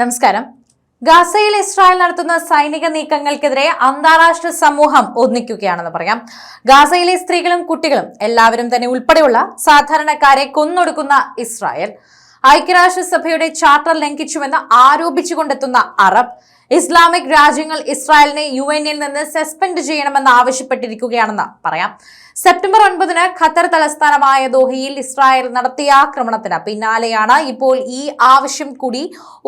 നമസ്കാരം. ഗാസയിൽ ഇസ്രായേൽ നടത്തുന്ന സൈനിക നീക്കങ്ങൾക്കെതിരെ അന്താരാഷ്ട്ര സമൂഹം ഒന്നിക്കുകയാണെന്ന് പറയാം. ഗാസയിലെ സ്ത്രീകളും കുട്ടികളും എല്ലാവരും തന്നെ ഉൾപ്പെടെയുള്ള സാധാരണക്കാരെ കൊന്നൊടുക്കുന്ന ഇസ്രായേൽ. ഐക്യരാഷ്ട്രസഭയുടെ ചാർട്ടർ ലംഘിച്ചുവെന്ന് ആരോപിച്ചുകൊണ്ടെത്തുന്ന അറബ് ഇസ്ലാമിക് രാജ്യങ്ങൾ ഇസ്രായേലിനെ യു എനിൽ നിന്ന് സസ്പെൻഡ് ചെയ്യണമെന്ന് ആവശ്യപ്പെട്ടിരിക്കുകയാണെന്ന് പറയാം. സെപ്റ്റംബർ ഒൻപതിന് ഖത്തർ തലസ്ഥാനമായ ദോഹയിൽ ഇസ്രായേൽ നടത്തിയ ആക്രമണത്തിന് പിന്നാലെയാണ് ഇപ്പോൾ ഈ ആവശ്യം കൂടി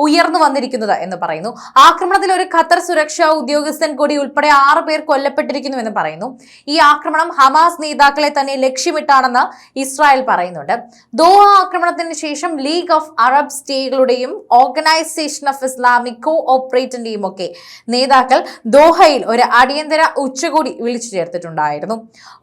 ഉയർന്നു വന്നിരിക്കുന്നത് എന്ന് പറയുന്നു. ആക്രമണത്തിൽ ഒരു ഖത്തർ സുരക്ഷാ ഉദ്യോഗസ്ഥൻ കൂടി ഉൾപ്പെടെ ആറ് പേർ കൊല്ലപ്പെട്ടിരിക്കുന്നു എന്ന് പറയുന്നു. ഈ ആക്രമണം ഹമാസ് നേതാക്കളെ തന്നെ ലക്ഷ്യമിട്ടാണെന്ന് ഇസ്രായേൽ പറയുന്നുണ്ട്. ദോഹ ആക്രമണത്തിന് ശേഷം ലീഗ് ഓഫ് അറബ് സ്റ്റേറ്റുകളുടെയും ഓർഗനൈസേഷൻ ഓഫ് ഇസ്ലാമിക് കോ ഓപ്പറേറ്റിന്റെയും ഒക്കെ നേതാക്കൾ ദോഹയിൽ ഒരു അടിയന്തര ഉച്ചകോടി വിളിച്ചു ചേർത്തിട്ടുണ്ടായിരുന്നു.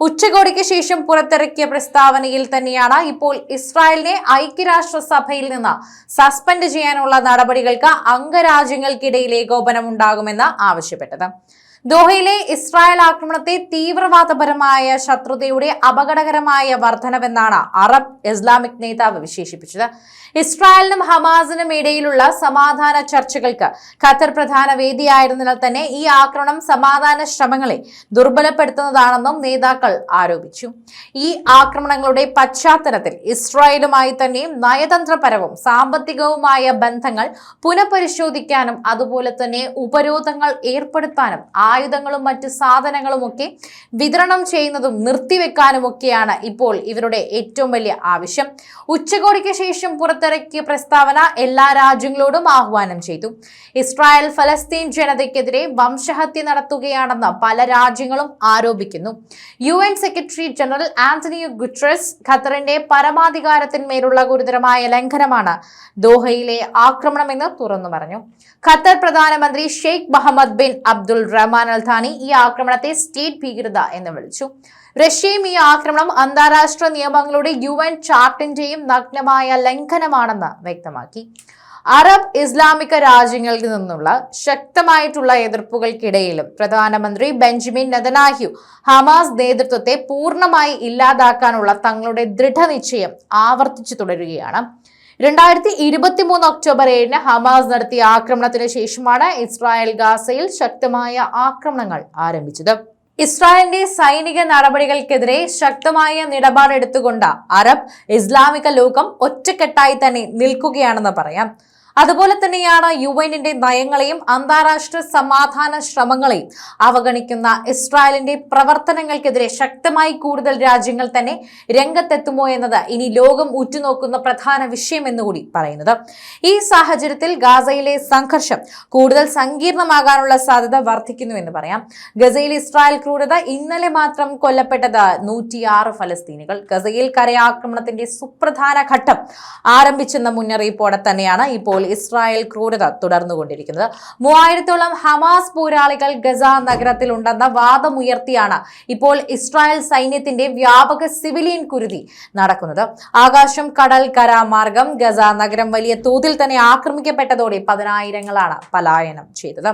ഉച്ചകോടിക്ക് ശേഷം പുറത്തിറക്കിയ പ്രസ്താവനയിൽ തന്നെയാണ് ഇപ്പോൾ ഇസ്രായേലിനെ ഐക്യരാഷ്ട്രസഭയിൽ നിന്ന് സസ്പെൻഡ് ചെയ്യാനുള്ള നടപടികൾക്ക് അംഗരാജ്യങ്ങൾക്കിടയിൽ ഏകോപനം ഉണ്ടാകുമെന്ന് ആവശ്യപ്പെട്ടത്. ദോഹയിലെ ഇസ്രായേൽ ആക്രമണത്തെ തീവ്രവാദപരമായ ശത്രുതയുടെ അപകടകരമായ വർധനവെന്നാണ് അറബ് ഇസ്ലാമിക് നേതാവ് വിശേഷിപ്പിച്ചത്. ഇസ്രായേലിനും ഹമാസിനും ഇടയിലുള്ള സമാധാന ചർച്ചകൾക്ക് ഖത്തർ പ്രധാന വേദിയായിരുന്നതിനാൽ തന്നെ ഈ ആക്രമണം സമാധാന ശ്രമങ്ങളെ ദുർബലപ്പെടുത്തുന്നതാണെന്നും നേതാക്കൾ ആരോപിച്ചു. ഈ ആക്രമണങ്ങളുടെ പശ്ചാത്തലത്തിൽ ഇസ്രായേലുമായി തന്നെ നയതന്ത്രപരവും സാമ്പത്തികവുമായ ബന്ധങ്ങൾ പുനഃപരിശോധിക്കാനും അതുപോലെ തന്നെ ഉപരോധങ്ങൾ ഏർപ്പെടുത്താനും ആയുധങ്ങളും മറ്റ് സാധനങ്ങളും ഒക്കെ വിതരണം ചെയ്യുന്നതും നിർത്തിവെക്കാനുമൊക്കെയാണ് ഇപ്പോൾ ഇവരുടെ ഏറ്റവും വലിയ ആവശ്യം. ഉച്ചകോടിക്ക് ശേഷം പുറത്തിറക്കിയ പ്രസ്താവന എല്ലാ രാജ്യങ്ങളോടും ആഹ്വാനം ചെയ്തു. ഇസ്രായേൽ ഫലസ്തീൻ ജനതയ്ക്കെതിരെ വംശഹത്യ നടത്തുകയാണെന്ന് പല രാജ്യങ്ങളും ആരോപിക്കുന്നു. U N secretary general Antonio Guterres ഖത്തറിന്റെ പരമാധികാരത്തിന്മേലുള്ള ഗുരുതരമായ ലംഘനമാണ് ദോഹയിലെ ആക്രമണമെന്ന് തുറന്നു പറഞ്ഞു. ഖത്തർ പ്രധാനമന്ത്രി Sheikh Mohammed bin Abdul Rahman Al Thani ഈ ആക്രമണത്തെ സ്റ്റേറ്റ് ഭീകരത എന്ന് വിളിച്ചു. റഷ്യയും ഈ ആക്രമണം അന്താരാഷ്ട്ര നിയമങ്ങളുടെ യു എൻ ചാർട്ടിന്റെയും നഗ്നമായ ലംഘനമാണെന്ന് വ്യക്തമാക്കി. അറബ് ഇസ്ലാമിക രാജ്യങ്ങളിൽ നിന്നുള്ള ശക്തമായിട്ടുള്ള എതിർപ്പുകൾക്കിടയിലും പ്രധാനമന്ത്രി ബെഞ്ചമിൻ നെതനാഹ്യു ഹമാസ് നേതൃത്വത്തെ പൂർണമായി ഇല്ലാതാക്കാനുള്ള തങ്ങളുടെ ദൃഢനിശ്ചയം ആവർത്തിച്ചു തുടരുകയാണ്. രണ്ടായിരത്തി ഇരുപത്തി മൂന്ന് ഒക്ടോബർ ഏഴിന് ഹമാസ് നടത്തിയ ആക്രമണത്തിന് ശേഷമാണ് ഇസ്രായേൽ ഗാസയിൽ ശക്തമായ ആക്രമണങ്ങൾ ആരംഭിച്ചത്. ഇസ്രായേലിന്റെ സൈനിക നടപടികൾക്കെതിരെ ശക്തമായ നിലപാടെടുത്തുകൊണ്ട് അറബ് ഇസ്ലാമിക ലോകം ഒറ്റക്കെട്ടായി തന്നെ നിൽക്കുകയാണെന്ന് പറയാം. അതുപോലെ തന്നെയാണ് യു എന്നിന്റെ നയങ്ങളെയും അന്താരാഷ്ട്ര സമാധാന ശ്രമങ്ങളെയും അവഗണിക്കുന്ന ഇസ്രായേലിന്റെ പ്രവർത്തനങ്ങൾക്കെതിരെ ശക്തമായി കൂടുതൽ രാജ്യങ്ങൾ തന്നെ രംഗത്തെത്തുമോ എന്നത് ഇനി ലോകം ഉറ്റുനോക്കുന്ന പ്രധാന വിഷയം എന്നുകൂടി പറയുന്നത്. ഈ സാഹചര്യത്തിൽ ഗാസയിലെ സംഘർഷം കൂടുതൽ സങ്കീർണമാകാനുള്ള സാധ്യത വർദ്ധിക്കുന്നു എന്ന് പറയാം. ഗസയിൽ ഇസ്രായേൽ ക്രൂരത ഇന്നലെ മാത്രം കൊല്ലപ്പെട്ടത് നൂറ്റിയാറ് ഫലസ്തീനികൾ. ഗസയിൽ കരയാക്രമണത്തിന്റെ സുപ്രധാന ഘട്ടം ആരംഭിച്ചെന്ന മുന്നറിയിപ്പോടെ തന്നെയാണ് ഇപ്പോൾ ഇസ്രായേൽ ക്രൂരത തുടർന്നുകൊണ്ടിരിക്കുന്നത്. മൂവായിരത്തോളം ഹമാസ് പോരാളികൾ ഗസ നഗരത്തിലുണ്ടെന്ന വാദമുയർത്തിയാണ് ഇപ്പോൾ ഇസ്രായേൽ സൈന്യത്തിന്റെ വ്യാപക സിവിലിയൻ കുരുതി നടക്കുന്നത്. ആകാശം കടൽ കര മാർഗം ഗസ നഗരം വലിയ തോതിൽ തന്നെ ആക്രമിക്കപ്പെട്ടതോടെ പതിനായിരങ്ങളാണ് പലായനം ചെയ്തത്.